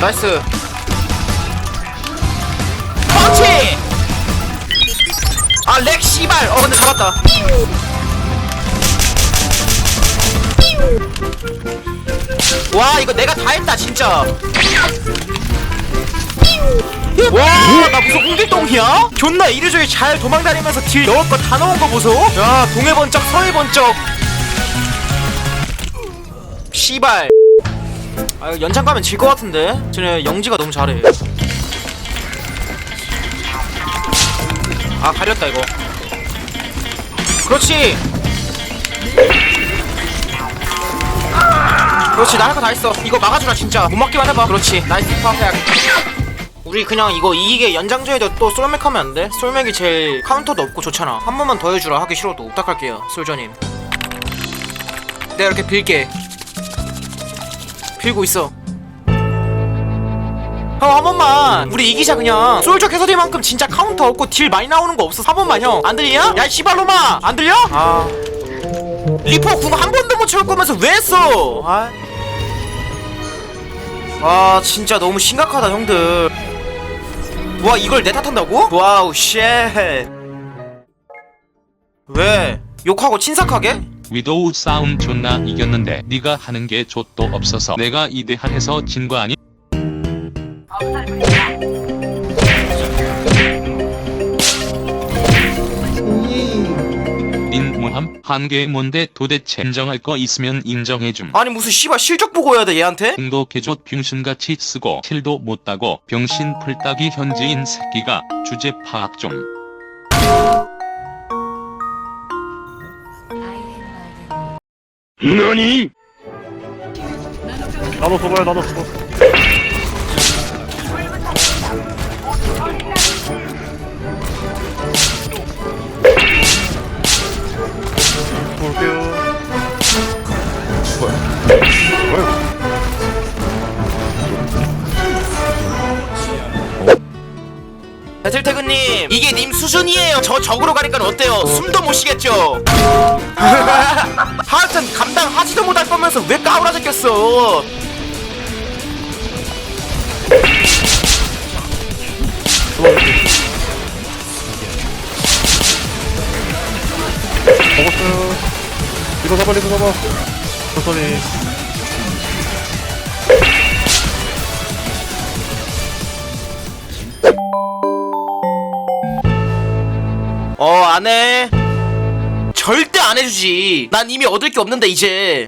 나이스. 펀치! 아렉 씨발. 어 근데 잡았다. 와 이거 내가 다 했다 진짜 와 나 무슨 홍길동이야? 존나 이리저리 잘 도망다니면서 딜 넣을 거 다 넣은 거 보소. 야 동해 번쩍 서해 번쩍. 씨발. 아 연장 가면 질 것 같은데? 쟤네 영지가 너무 잘해. 아 가렸다 이거. 그렇지. 그렇지 나 할 거 다 했어. 이거 막아주라 진짜. 못 막기만 해봐. 그렇지. 나이스 퍼펙트 우리 그냥 이거 이기게 연장전에도 또 솔맥 하면 안 돼? 솔맥이 제일 카운터도 없고 좋잖아. 한 번만 더 해주라. 하기 싫어도. 부탁할게요 솔저님. 내가 이렇게 빌게. 빌고 있어. 형 한 번만. 우리 이기자 그냥. 솔저 캐서디만큼 진짜 카운터 없고 딜 많이 나오는 거 없어. 한 번만 형. 안 들리냐? 야이 씨발로마 안 들려? 아. 리퍼 궁 한 번도 못 채울 거면서 왜 했어? 아. 아 진짜 너무 심각하다 형들 와 이걸 내 탓한다고? 와우 쉣 왜? 욕하고 친삭하게? 위도우 싸움 존나 이겼는데 네가 하는 게 좆도 없어서 내가 이 대한해서 진 거 아니? 닌 뭐함? 한계 뭔데 도대체 인정할 거 있으면 인정해줌 아니 무슨 씨발 실적 보고 해야 돼 얘한테? 공도 개조 병신같이 쓰고 킬도 못 따고 병신 풀따기 현지인 새끼가 주제 파악 좀 나도 써봐요 나도 써봐 배틀태그님. 이게 님 수준이에요. 저 적으로 가니까 어때요? 숨도 못 쉬겠죠? 하여튼 감당하지도 못할 거면서 왜 까우라 제꼈어? 먹었어요. 이거 잡아 이거 잡아 천천히 어 안 해. 절대 안 해주지. 난 이미 얻을 게 없는데 이제